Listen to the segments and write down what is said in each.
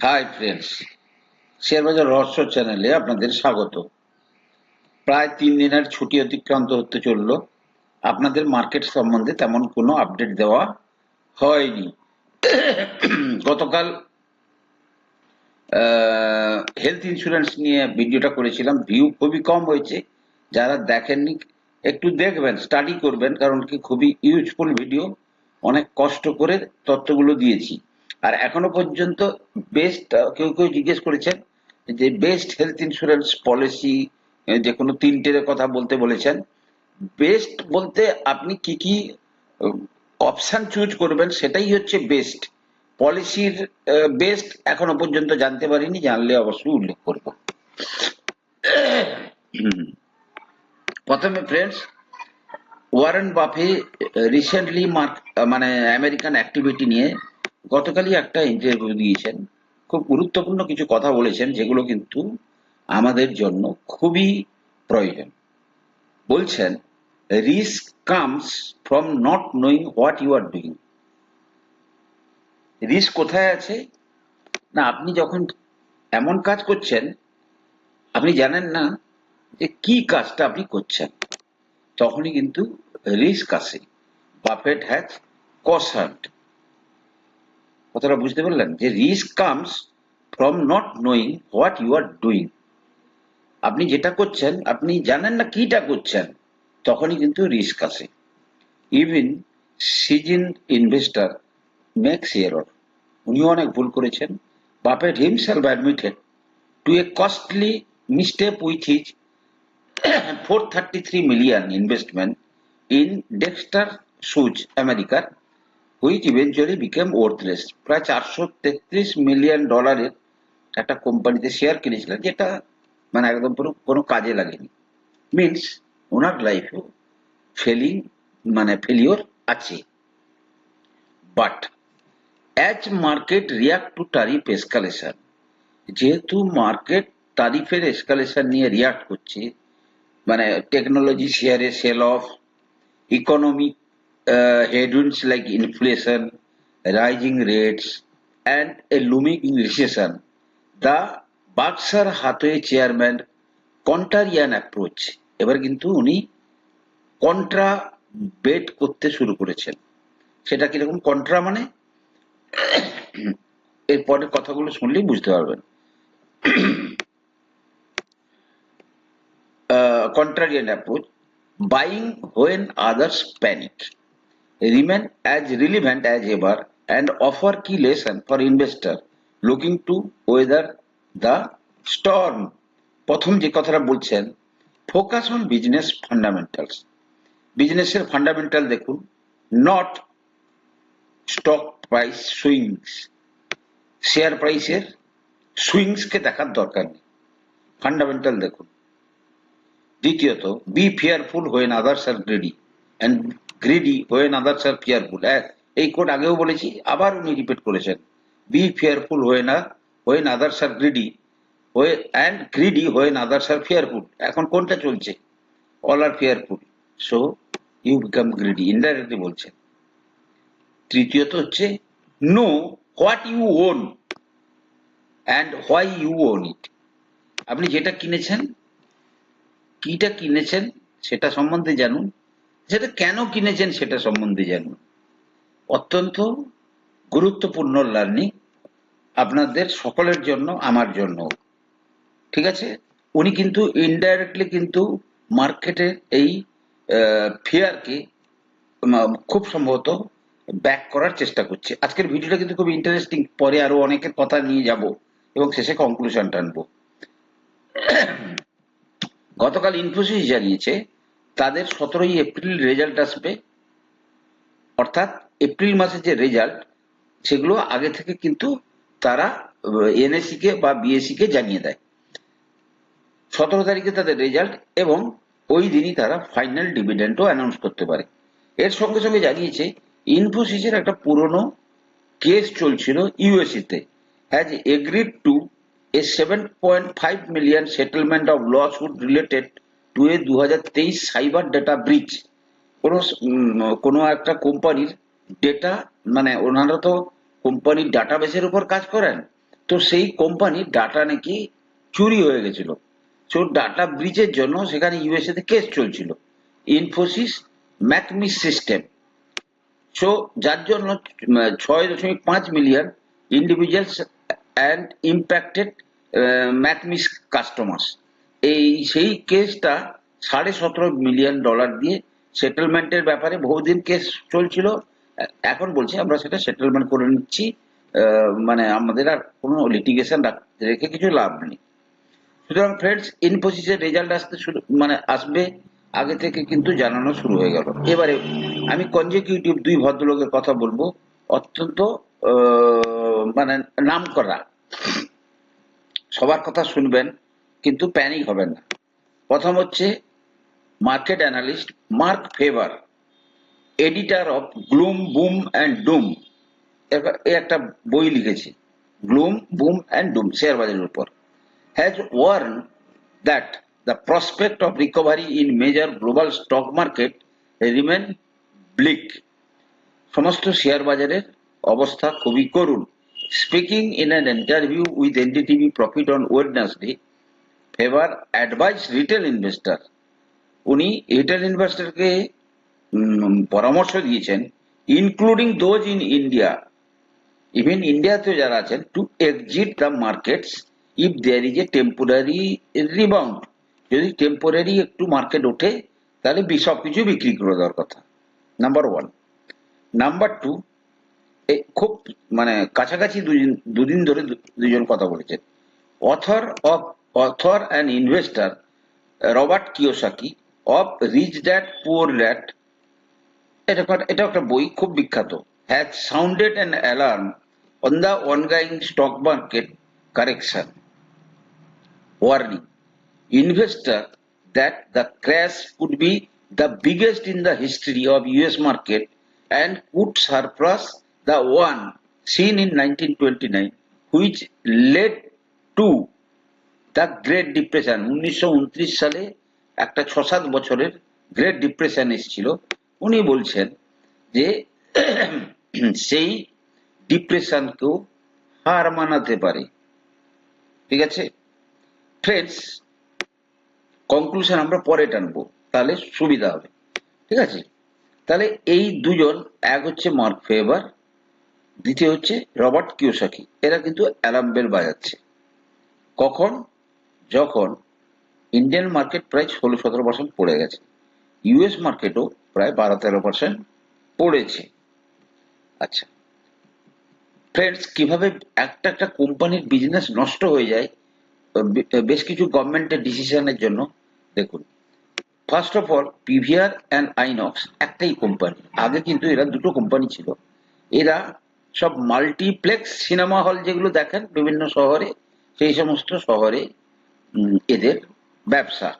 Hi friends শেয়ারবাজার রহস্য চ্যানেলে আপনাদের স্বাগত। প্রায় তিন দিনের ছুটি অতিক্রান্ত হতে চলল। আপনাদের মার্কেট সম্বন্ধে তেমন কোনো আপডেট দেওয়া হয়নি। গতকাল হেলথ ইন্স্যুরেন্স নিয়ে ভিডিওটা করেছিলাম। ভিউ খুবই কম হয়েছে। যারা দেখেননি, একটু দেখবেন স্টাডি করবেন, কারণ কি খুবই ইউজফুল ভিডিও অনেক কষ্ট করে তথ্যগুলো দিয়েছি। আর এখনও পর্যন্ত বেস্ট কেউ কেউ জিজ্ঞেস করেছেন যে বেস্ট হেলথ ইন্স্যুরেন্স পলিসি যে কোনো তিনটের কথা বলতে বলেছেন। বেস্ট বলতে আপনি কি কি অপশন চুজ করবেন সেটাই হচ্ছে বেস্ট পলিসির বেস্ট এখনও পর্যন্ত জানতে পারিনি, জানলে অবশ্যই উল্লেখ করব। প্রথমে ফ্রেন্ডস ওয়ারেন বাফে রিসেন্টলি মানে আমেরিকান অ্যাক্টিভিটি নিয়ে গতকালই একটা ইন্টারভিউ দিয়েছেন খুব গুরুত্বপূর্ণ কিছু কথা বলেছেন, যেগুলো কিন্তু আমাদের জন্য খুবই প্রয়োজন। বলছেন risk comes from not knowing what you are doing risk কোথায় আছে? না, আপনি যখন এমন কাজ করছেন, আপনি জানেন না যে কি কাজটা আপনি করছেন। তখনই কিন্তু রিস্ক আসে। বাফেট হ্যাজ কসার্ড কথাটা বুঝতে পারলেন? যে risk comes from not knowing what you are doing আপনি যেটা করছেন, আপনি জানেন না কিটা করছেন, তখনই কিন্তু রিস্ক আসে। Even seasoned investor makes error উনিও অনেক ভুল করেছেন। Buffett himself admitted to a costly misstep with his four thirty three million investment in Dexter shoes আমেরিকার হুইচ ইভেঞ্চুয়ালি বিকেম ওয়ার্থলেস প্রায় চারশো তেত্রিশ মিলিয়ন ডলারের একটা কোম্পানিতে শেয়ার কিনেছিলেন, যেটা মানে একদম পুরো কোনো কাজে লাগেনি। মিনস ওনার লাইফেও ফেলিং মানে ফেলিওর আছে। But as market react to tariff escalation যেহেতু মার্কেট তারিফের এসকালেশন নিয়ে রিয়াক্ট করছে মানে টেকনোলজি শেয়ারে sell off economic uh, headwinds like inflation, rising rates, and a looming recession, the Berkshire Hathaway chairman contrarian approach এবার কিন্তু উনি কন্ট্রা বেট করতে শুরু করেছেন। সেটা কীরকম? কন্ট্রা মানে? এরপরের কথাগুলো শুনলেই বুঝতে পারবেন। Contrarian approach buying when others panic remain as relevant as ever and offer key lesson for investor looking to weather the storm. প্রথম যে কথাটা বলছেন ফোকাস অন বিজনেস ফান্ডামেন্টালস বিজনেসের ফান্ডামেন্টাল দেখুন not stock price swings share প্রাইসের সুইংসকে দেখার দরকার নেই। ফান্ডামেন্টাল দেখুন। দ্বিতীয়ত be fearful when others are greedy and greedy when others are fearful এই কোড আগেও বলেছি, আবার উনি রিপিট করেছেন। Be fearful when are when others are greedy হয়ে and greedy when others are fearful এখন কোনটা চলছে? All are fearful so you become greedy indirectly বলছেন। তৃতীয়ত হচ্ছে know what you own and why you own it আপনি যেটা কিনেছেন, কিটা কিনেছেন, সেটা সম্বন্ধে জানুন। সেটা কেন কিনেছেন সেটা সম্বন্ধে জানুন অত্যন্ত গুরুত্বপূর্ণ লার্নিং আপনাদের সকলের জন্য, আমার জন্য। ঠিক আছে? উনি কিন্তু ইনডাইরেক্টলি কিন্তু মার্কেটের এই ফিয়ারকে খুব সম্ভবত ব্যাক করার চেষ্টা করছে। আজকের ভিডিওটা কিন্তু খুব ইন্টারেস্টিং পরে আরও অনেকের কথা নিয়ে যাব এবং শেষে কনক্লুশন টানবো গতকাল ইনফোসিস জানিয়েছে তাদের সতেরোই এপ্রিল রেজাল্ট আসবে। অর্থাৎ এপ্রিল মাসে যে রেজাল্ট সেগুলো আগে থেকে কিন্তু তারা এনএসসি কে বা বিএসসি কে জানিয়ে দেয়। সতেরো তারিখে তাদের রেজাল্ট এবং ওই দিনই তারা ফাইনাল ডিভিডেন্টও অ্যানাউন্স করতে পারে। এর সঙ্গে সঙ্গে জানিয়েছে ইনফোসিসের একটা পুরনো কেস চলছিল ইউএসসিতে has agreed to a seven point five million settlement of loss would related to a due cyber data ব্রিচ। কোনো কোনো একটা কোম্পানির ডেটা মানে ওনারা তো কোম্পানির ডাটাবেসের উপর কাজ করেন, তো সেই কোম্পানির ডাটা নাকি চুরি হয়ে গেছিল। তো ডাটা ব্রিচের জন্য সেখানে ইউএসএ তে কেস চলছিল। ইনফোসিস ম্যাকমিস সিস্টেম। সো যার জন্য ছয় দশমিক পাঁচ মিলিয়ন ইন্ডিভিজুয়ালস অ্যান্ড ইম্প্যাক্টেড ম্যাকমিস কাস্টমার্স। এই সেই কেসটা সাড়ে সতেরো মিলিয়ন ডলার দিয়ে সেটেলমেন্টের ব্যাপারে বহুদিন কেস চলছিল। এখন বলছি আমরা সেটা সেটেলমেন্ট করে নিচ্ছি। মানে আমাদের আর কোনো লিটিগেশন রেখে কিছু লাভ নেই। সুতরাং ফ্রেন্ডস ইনফোসিসের রেজাল্ট আসতে শুরু মানে আসবে, আগে থেকে কিন্তু জানানো শুরু হয়ে গেল। এবারে আমি কনজিকিউটিভ দুই ভদ্রলোকের কথা বলব। অত্যন্ত মানে নাম করা সবার কথা শুনবেন। কিন্তু প্যানিক হবেন না। প্রথম হচ্ছে market analyst Marc Faber editor of gloom boom and doom এ একটা বই লিখেছে gloom boom and Doom share বাজারের উপর। Has warned that the prospect of recovery in major global stock market remain bleak সমস্ত শেয়ার বাজারের অবস্থা খুবই করুণ। Speaking in an interview with NDTV Profit on Wednesday Faber advise retail investor উনি retail ইনভেস্টরকে পরামর্শ দিয়েছেন including those in India even ইন্ডিয়াতেও যারা আছেন to exit the markets if there is a temporary rebound যদি টেম্পোরারি একটু মার্কেট ওঠে, তাহলে বি- সবকিছু বিক্রি করে দেওয়ার কথা। নাম্বার ওয়ান নাম্বার টু খুব মানে কাছাকাছি দুদিন দুদিন ধরে দুজন কথা বলেছেন। Author of author and investor Robert Kiyosaki of Rich Dad Poor Dad এটা একটা- এটা একটা বই খুব বিখ্যাত has sounded an alarm on the ongoing stock market correction warning investor that the crash could be the biggest in the history of US market and could surpass the one seen in 1929 which led to the great Depression, উনিশশো সালে একটা ছ সাত বছরের great depression এসেছিল। উনি বলছেন যে সেই ডিপ্রেশনকেও হার মানাতে পারে। ঠিক আছে? ফ্রেন্ডস কনক্লুশন আমরা পরে টানবো, তাহলে সুবিধা হবে। ঠিক আছে? তাহলে এই দুজন, এক হচ্ছে মার্ক ফেভার দ্বিতীয় হচ্ছে রবার্ট কিওসাকি এরা কিন্তু অ্যালার্ম বেল বাজাচ্ছে। কখন? যখন ইন্ডিয়ান মার্কেট প্রায় ষোলো সতেরো পার্সেন্ট পড়ে গেছে ইউএস মার্কেটও প্রায় বারো তেরো পার্সেন্ট পড়েছে। আচ্ছা ফ্রেন্ডস কীভাবে একটা একটা কোম্পানির বিজনেস নষ্ট হয়ে যায়, বেশ কিছু গভর্নমেন্টের ডিসিশনের জন্য, দেখুন। First of all PVR and INOX একটাই কোম্পানি আগে কিন্তু এরা দুটো কোম্পানি ছিল। এরা সব মাল্টিপ্লেক্স সিনেমা হল যেগুলো দেখেন, বিভিন্ন শহরে, সেই সমস্ত শহরে এদের ব্যবসা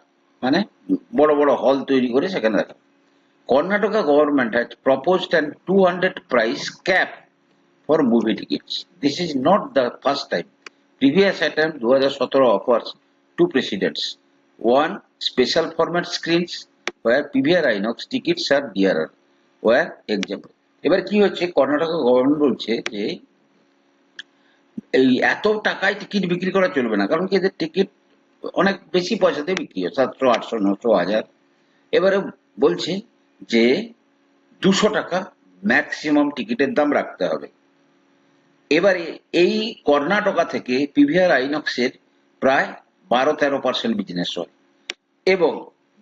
মানে বড় বড় হল তৈরি করে সেখানে দেখা Karnataka government has propose and two hundred price cap for movie tickets this is not the first time previous attempt দু হাজার সতেরো offers to presidents one special format screens for PVR INOX tickets are dear for example এবার কি হচ্ছে? Karnataka government বলছে যে, এই এত টাকায় টিকিট বিক্রি করা চলবে না, কারণ কি এদের টিকিট অনেক বেশি পয়সাতে বিক্রি হয়, সাতশো, আটশো, নশো, হাজার। এবারে বলছে যে দুশো টাকা ম্যাক্সিমাম টিকিটের দাম রাখতে হবে। এবারে এই কর্ণাটকা থেকে পিভিআর আইনক্সের প্রায় বারো তেরো পার্সেন্ট বিজনেস হয়। এবং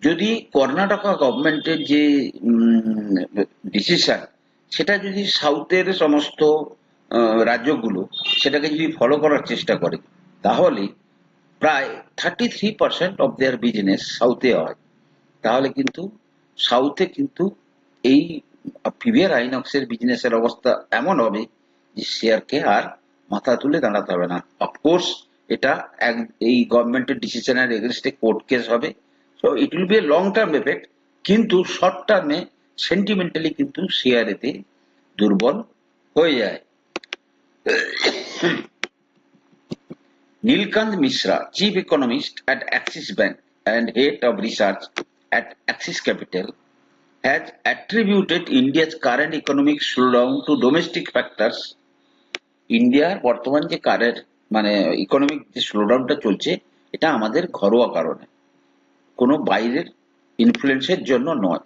যদি কর্ণাটকা গভর্নমেন্টের যে ডিসিশন সেটা যদি সাউথের সমস্ত রাজ্যগুলো, সেটাকে যদি ফলো করার চেষ্টা করে, তাহলে প্রায় thirty three percent of their business সাউথে হয়। তাহলে কিন্তু সাউথে কিন্তু এই পিভিআর আইনক্সের বিজনেসের অবস্থা এমন হবে যে শেয়ারকে আর মাথা তুলে দাঁড়াতে হবে না। অফকোর্স এটা এক, এই গভর্নমেন্টের ডিসিশনের এগেনস্টে কোর্ট কেস হবে। So it will be a long term effect কিন্তু শর্ট টার্মে সেন্টিমেন্টালি কিন্তু শেয়ারেতে দুর্বল হয়ে যায়। Nilkant Mishra, Chief Economist at Axis Bank and Head of Research at Axis Capital, has attributed India's current economic slowdown to domestic factors. ইন্ডিয়ার বর্তমান যে কারের মানে ইকোনমিক যে স্লোডাউনটা চলছে এটা আমাদের ঘরোয়া কারণে কোনো বাইরের ইনফ্লুয়েন্সের জন্য নয়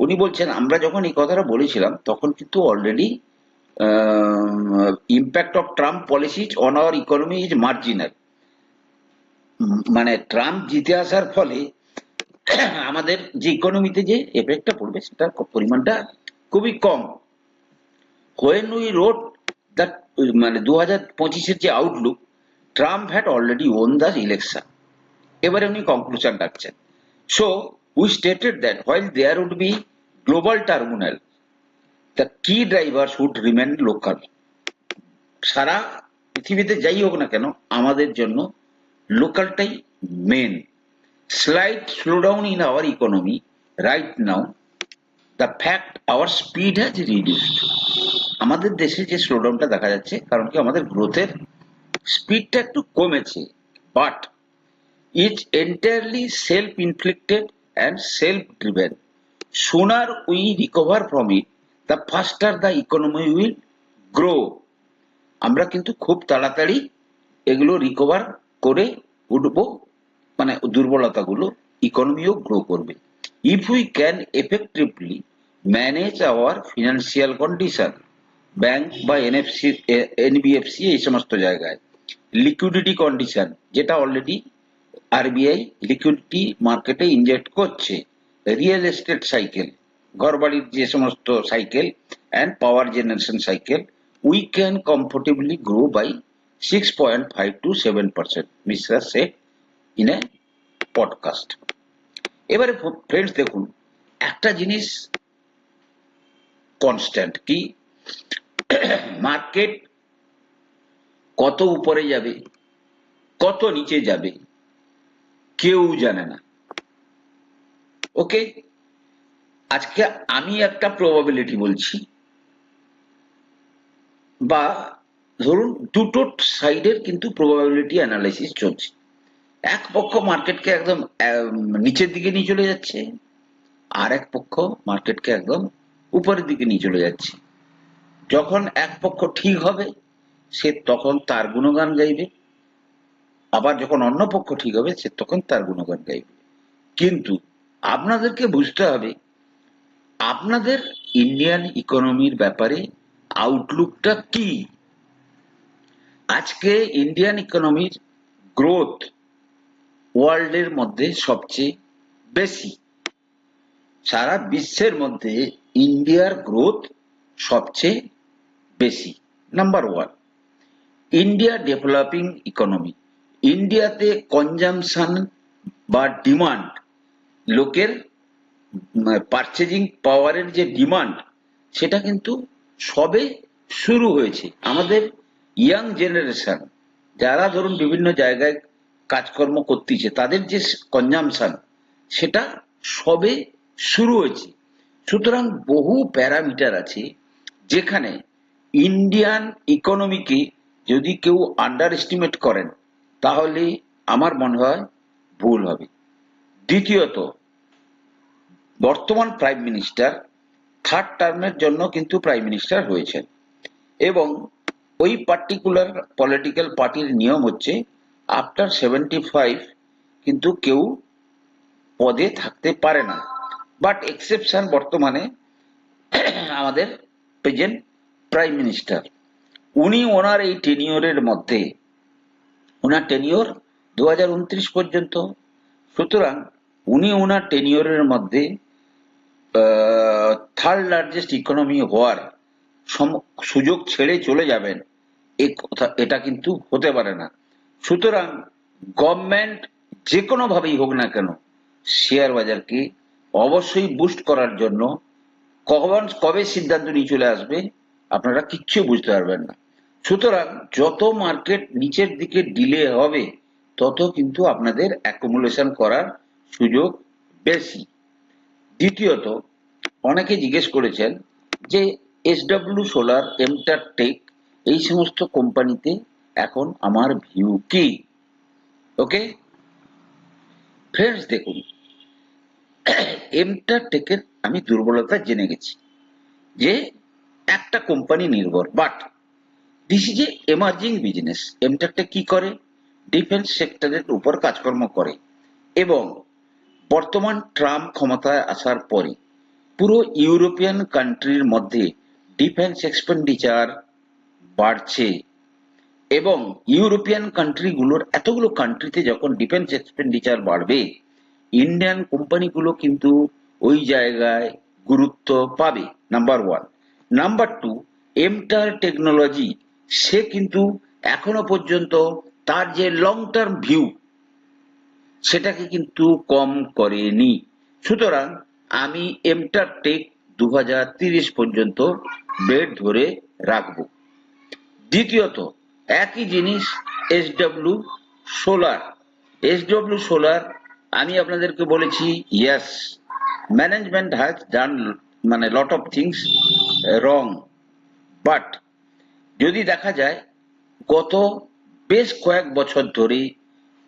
উনি বলছেন আমরা যখন এই কথাটা বলেছিলাম তখন কিন্তু already impact of Trump policies on our economy is marginal মানে ট্রাম্প জিতে আসার ফলে আমাদের যে ইকোনমিতে যে এফেক্টটা পড়বে, সেটার পরিমাণটা খুবই কম। হোয়েন উই রোড দ্যাট মানে দু হাজার পঁচিশের যে outlook Trump had already won the election এবারে উনি কনক্লুশন রাখছেন। So we stated that while there would be global terminal the key driver should remain local সারা পৃথিবীতে যাই হোক না কেন, আমাদের জন্য লোকালটাই main slight slowdown in our economy right now the fact our speed has reduced আমাদের দেশে যে স্লোডাউনটা দেখা যাচ্ছে, কারণ কি আমাদের গ্রোথের স্পিডটা একটু কমেছে but is entirely self inflicted and self driven sooner we recover from it the faster the economy will grow আমরা কিন্তু খুব তাড়াতাড়ি এগুলো রিকভার করে উঠবো মানে দুর্বলতাগুলো ইকোনমিও গ্রো করবে। If we can effectively manage our financial condition bank বা এনএফসি এনবিএফসি এই সমস্ত জায়গায় লিকুইডিটি কন্ডিশন যেটা অলরেডি আরবিআই লিকুইডিটি মার্কেটে ইনজেক্ট করছে রিয়েল এস্টেট সাইকেল ঘরবাড়ির যে সমস্ত cycle and power generation cycle we can comfortably grow by six point five to seven percent Mishra set in a podcast এবারে ফ্রেন্ডস দেখুন, একটা জিনিস কনস্ট্যান্ট কি? মার্কেট কত উপরে যাবে, কত নিচে যাবে, কেউ জানে না। ওকে আজকে আমি একটা প্রবাবিলিটি বলছি। বা ধরুন দুটো সাইডের কিন্তু প্রবাবিলিটি অ্যানালাইসিস চলছে। এক পক্ষ মার্কেটকে একদম নিচের দিকে নিয়ে চলে যাচ্ছে, আর এক পক্ষ মার্কেটকে একদম উপরের দিকে নিয়ে চলে যাচ্ছে। যখন এক পক্ষ ঠিক হবে, সে তখন তার গুণগান গাইবে। আবার যখন অন্য পক্ষ ঠিক হবে, সে তখন তার গুণগান গাইবে। কিন্তু আপনাদেরকে বুঝতে হবে আপনাদের ইন্ডিয়ান ইকোনমির ব্যাপারে আউটলুকটা কি? আজকে ইন্ডিয়ান ইকোনমির গ্রোথ ওয়ার্ল্ডের মধ্যে সবচেয়ে বেশি। সারা বিশ্বের মধ্যে ইন্ডিয়ার গ্রোথ সবচেয়ে বেশি। Number one India developing economy ইন্ডিয়াতে কনজামশন বা ডিমান্ড লোকের পারচেজিং পাওয়ারের যে ডিমান্ড সেটা কিন্তু সবে শুরু হয়েছে। আমাদের ইয়াং জেনারেশন যারা ধরুন বিভিন্ন জায়গায় কাজকর্ম করতেছে, তাদের যে কনজামশন সেটা সবে শুরু হয়েছে। সুতরাং বহু প্যারামিটার আছে, যেখানে ইন্ডিয়ান ইকোনমিকে যদি কেউ আন্ডার এস্টিমেট করেন, তাহলে আমার মনে হয় ভুল হবে। দ্বিতীয়ত বর্তমান প্রাইম মিনিস্টার থার্ড টার্মের জন্য কিন্তু প্রাইম মিনিস্টার হয়েছেন। এবং ওই পার্টিকুলার পলিটিক্যাল পার্টির নিয়ম হচ্ছে আফটার সেভেন্টি ফাইভ কিন্তু কেউ পদে থাকতে পারে না। বাট এক্সেপশন বর্তমানে আমাদের প্রেজেন্ট প্রাইম মিনিস্টার উনি ওনার এই টেনিওরের মধ্যে, ওনার টেনিওর দু হাজার উনত্রিশ পর্যন্ত। সুতরাং উনি ওনার টেনিওরের মধ্যে থার্ড লার্জেস্ট ইকোনমি হওয়ার সুযোগ ছেড়ে চলে যাবেন এই কথা, এটা কিন্তু হতে পারে না। সুতরাং গভর্নমেন্ট যে কোনো ভাবেই হোক না কেন শেয়ার বাজারকে অবশ্যই বুস্ট করার জন্য কখন, কবে সিদ্ধান্ত নিয়ে চলে আসবে, আপনারা কিচ্ছু বুঝতে পারবেন না। সুতরাং যত মার্কেট নিচের দিকে ডিলে হবে, তত কিন্তু আপনাদের অ্যাকুমুলেশন করার সুযোগ বেশি। দ্বিতীয়ত, অনেকে জিজ্ঞেস করেছেন যে এসডব্লিউ সোলার এমটার টেক এই সমস্ত কোম্পানিতে এখন আমার ভিউ কি? ওকে ফ্রেন্ডস দেখুন এমটার টেকের আমি দুর্বলতা জেনে গেছি যে একটা কোম্পানি নির্ভর but this is a emerging business এমটেকটা কি করে? ডিফেন্স সেক্টরের উপর কাজকর্ম করে এবং বর্তমান ট্রাম্প ক্ষমতায় আসার পরে পুরো ইউরোপিয়ান কান্ট্রির মধ্যে ডিফেন্স এক্সপেন্ডিচার বাড়ছে এবং ইউরোপিয়ান কান্ট্রিগুলোর এতগুলো কান্ট্রিতে যখন ডিফেন্স এক্সপেন্ডিচার বাড়বে, ইন্ডিয়ান কোম্পানিগুলো কিন্তু ওই জায়গায় গুরুত্ব পাবে নাম্বার ওয়ান নাম্বার টু এমটার টেকনোলজি সে কিন্তু এখনও পর্যন্ত তার যে লং টার্ম ভিউ সেটাকে কিন্তু কম করেনি। সুতরাং আমি এমটার টেক দু পর্যন্ত বেড ধরে রাখব। দ্বিতীয়ত, একই জিনিস এসডব্লিউ সোলার এসডব্লিউ সোলার আমি আপনাদেরকে বলেছি ইয়াস ম্যানেজমেন্ট হ্যাজ ডান মানে lot of things wrong but যদি দেখা যায়, গত বেশ কয়েক বছর ধরে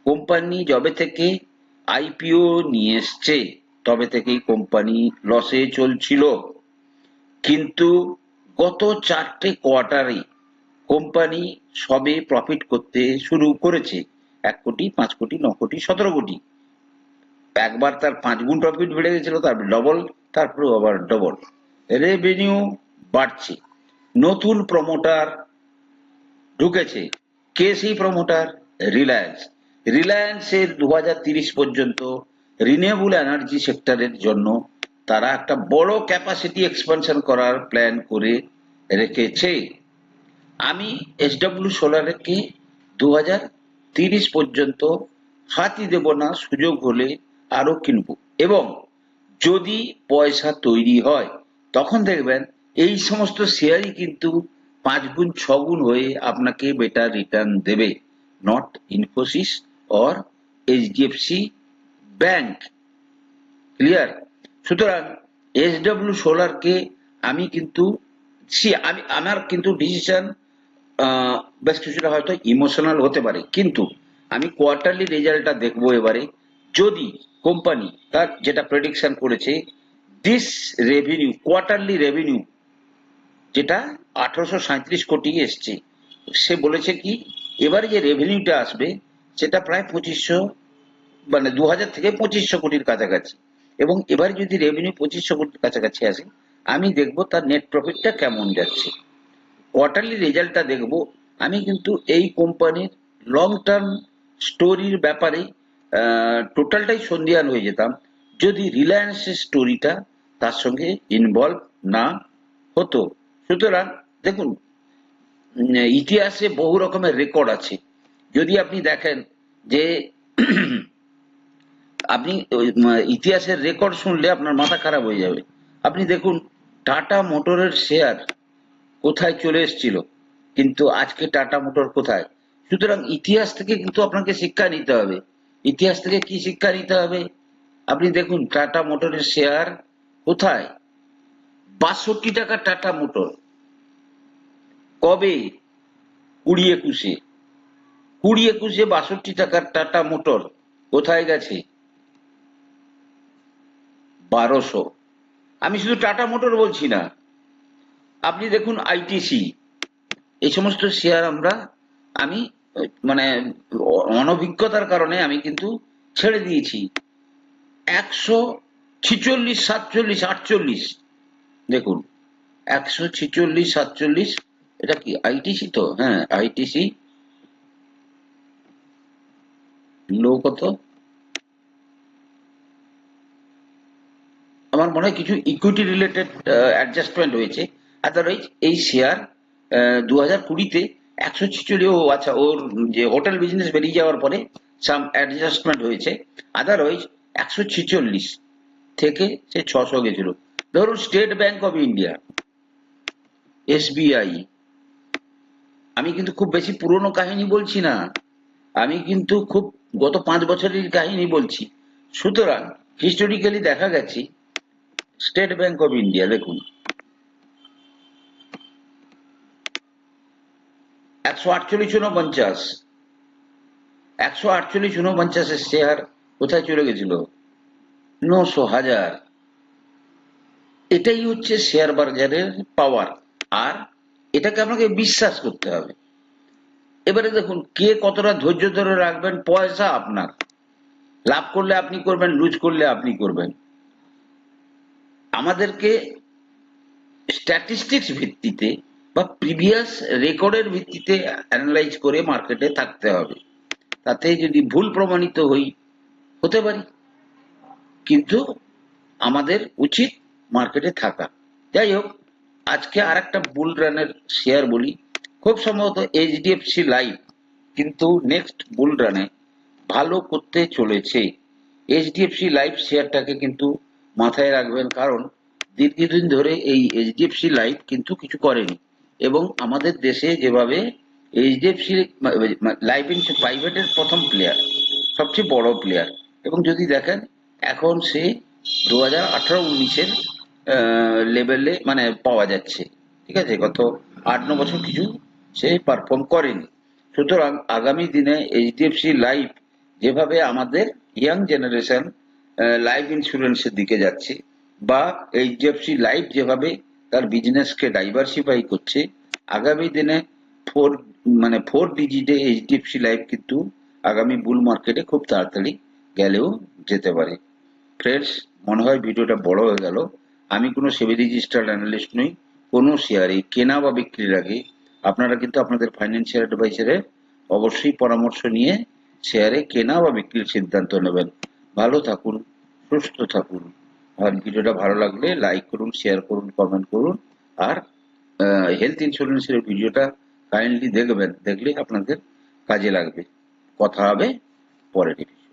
কোম্পানি যবে থেকে আইপিও নিয়ে এসছে, তবে থেকেই কোম্পানি লসে চলছিল। কিন্তু গত চারটে কোয়ার্টারে কোম্পানি সবে প্রফিট করতে শুরু করেছে। এক কোটি, পাঁচ কোটি, ন কোটি, সতেরো কোটি। একবার তার পাঁচ গুণ প্রফিট বেড়ে গেছিল তারপর ডবল তারপরে আবার ডবল রেভিনিউ বাড়ছে। নতুন প্রমোটার ঢুকেছে। কে প্রমোটার রিলায়েন্স রিলায়েন্সের দু পর্যন্ত রিনিউয়েবল এনার্জি সেক্টরের জন্য তারা একটা বড় ক্যাপাসিটি এক্সপানশন করার প্ল্যান করে রেখেছে। আমি এসডব্লিউ সোলারকে দু তিরিশ পর্যন্ত হাতই দেব না, সুযোগ হলে আরও কিনবো। এবং যদি পয়সা তৈরি হয়, তখন দেখবেন এই সমস্ত শেয়ারই কিন্তু পাঁচ গুণ, ছ গুণ হয়ে আপনাকে বেটার রিটার্ন দেবে। Not Infosys or HDFC bank clear সুতরাং এসডব্লিউ সোলারকে আমি কিন্তু সি আমি, আমার কিন্তু ডিসিশন বেশ কিছুটা হয়তো ইমোশনাল হতে পারে। কিন্তু আমি কোয়ার্টারলি রেজাল্টটা দেখব এবারে। যদি কোম্পানি তার যেটা প্রেডিকশন করেছে দিস রেভিনিউ কোয়ার্টারলি রেভিনিউ যেটা আঠারোশো কোটি এসছে, সে বলেছে কি, এবারে যে রেভিনিউটা আসবে সেটা প্রায় পঁচিশশো মানে দু হাজার থেকে পঁচিশশো কোটির কাছাকাছি। এবং এবার যদি রেভিনিউ পঁচিশশো কোটির কাছাকাছি আসে, আমি দেখব তার নেট প্রফিটটা কেমন যাচ্ছে। কোয়ার্টারলি রেজাল্টটা দেখব, আমি কিন্তু এই কোম্পানির লং টার্ম স্টোরির ব্যাপারে টোটালটাই সন্ধিয়ান হয়ে যেতাম। যদি রিলায়েন্সের স্টোরিটা তার সঙ্গে ইনভলভ না হতো। সুতরাং দেখুন ইতিহাসে বহু রকমের রেকর্ড আছে। যদি আপনি দেখেন যে আপনি ইতিহাসের রেকর্ড শুনলে আপনার মাথা খারাপ হয়ে যাবে। আপনি দেখুন, টাটা মোটরের শেয়ার কোথায় চলে এসেছিল, কিন্তু আজকে টাটা মোটর কোথায়? সুতরাং ইতিহাস থেকে কিন্তু আপনাকে শিক্ষা নিতে হবে। ইতিহাস থেকে কি শিক্ষা নিতে হবে? আপনি দেখুন, টাটা মোটরের শেয়ার কোথায়? বাষট্টি টাকা টাটা মোটর। কবে? কুড়ি একুশে। কুড়ি একুশে বাষট্টি টাকার টাটা মোটর কোথায় গেছে? বারোশো। আমি শুধু টাটা মোটর বলছি না। আপনি দেখুন আইটিসি এই সমস্ত শেয়ার আমরা, আমি মানে অনভিজ্ঞতার কারণে আমি কিন্তু ছেড়ে দিয়েছি। একশো ছিচল্লিশ, সাতচল্লিশ, আটচল্লিশ। দেখুন, একশো ছিচল্লিশ, সাতচল্লিশ, এটা কি আইটিসি তো? হ্যাঁ আইটিসি লো কত আমার মনে হয় কিছু ইকুইটি রিলেটেড অ্যাডজাস্টমেন্ট হয়েছে। আদারওয়াইজ এই শেয়ার দু হাজার কুড়িতে একশো ছিচল্লিশ, ও আচ্ছা ওর যে হোটেল বিজনেস বেরিয়ে যাওয়ার পরে সাম অ্যাডজাস্টমেন্ট হয়েছে। আদারওয়াইজ একশো ছিচল্লিশ থেকে সে ছশো গেছিল। ধরুন State Bank of India SBI আমি কিন্তু খুব বেশি পুরনো কাহিনী বলছি না। আমি কিন্তু খুব গত পাঁচ বছরের কাহিনী বলছি। সুতরাং হিস্টোরিক্যালি দেখা গেছে স্টেট ব্যাংক অফ ইন্ডিয়া দেখুন। একশো আটচল্লিশ উনপঞ্চাশ একশো আটচল্লিশ উনপঞ্চাশের শেয়ার কোথায় চলে গেছিল? নশো হাজার। এটাই হচ্ছে শেয়ার বাজারের পাওয়ার আর এটাকে আপনাকে বিশ্বাস করতে হবে। এবারে দেখুন, কে কতটা ধৈর্য ধরে রাখবেন, পয়সা আপনার। লাভ করলে আপনি করবেন, লুজ করলে আপনি করবেন। আমাদেরকে স্ট্যাটিস্টিক্স ভিত্তিতে বা প্রিভিয়াস রেকর্ডের ভিত্তিতে অ্যানালাইজ করে মার্কেটে থাকতে হবে। তাতে যদি ভুল প্রমাণিত হই, হতে পারি। কিন্তু আমাদের উচিত মার্কেটে থাকা। যাই হোক, আজকে আর একটা বুল রানের শেয়ার বলি। খুব সম্ভবত এইচডিএফসি লাইভ কিন্তু নেক্সট বুল রানে ভালো করতে চলেছে। এইচডিএফসি লাইভ শেয়ারটাকে কিন্তু মাথায় রাখবেন, কারণ দীর্ঘদিন ধরে এই এইচডিএফসি লাইভ কিন্তু কিছু করেনি। এবং আমাদের দেশে যেভাবে এইচডিএফসি লাইফ ইন্স্যুরেন্স প্রাইভেটের প্রথম প্লেয়ার সবচেয়ে বড় প্লেয়ার এবং যদি দেখেন, এখন সে দু হাজার আঠারো উনিশের লেভেলে মানে পাওয়া যাচ্ছে। ঠিক আছে? গত আট ন বছর কিছু সে পারফর্ম করেনি। সুতরাং আগামী দিনে এইচডিএফসি লাইফ যেভাবে আমাদের ইয়াং জেনারেশন লাইফ ইন্স্যুরেন্সের দিকে যাচ্ছে বা এইচডিএফসি লাইফ যেভাবে তার বিজনেসকে ডাইভার্সিফাই করছে, আগামী দিনে ফোর মানে ফোর ডিজিটে এইচডিএফসি লাইফ কিন্তু আগামী বুল মার্কেটে খুব তাড়াতাড়ি গেলেও যেতে পারে। ফ্রেন্ডস মনে হয় ভিডিওটা বড় হয়ে গেল। আমি কোনো সেবি রেজিস্টার্ড অ্যানালিস্ট নই, কোনো শেয়ারে কেনা বা বিক্রির আগে আপনারা কিন্তু আপনাদের ফাইন্যান্সিয়াল অ্যাডভাইসারের অবশ্যই পরামর্শ নিয়ে শেয়ারে কেনা বা বিক্রির সিদ্ধান্ত নেবেন। ভালো থাকুন, সুস্থ থাকুন। আর ভিডিওটা ভালো লাগলে লাইক করুন শেয়ার করুন কমেন্ট করুন। আর হেলথ ইন্স্যুরেন্সের ভিডিওটা কাইন্ডলি দেখবেন। দেখলে আপনাদের কাজে লাগবে। কথা হবে পরের এপিসোডে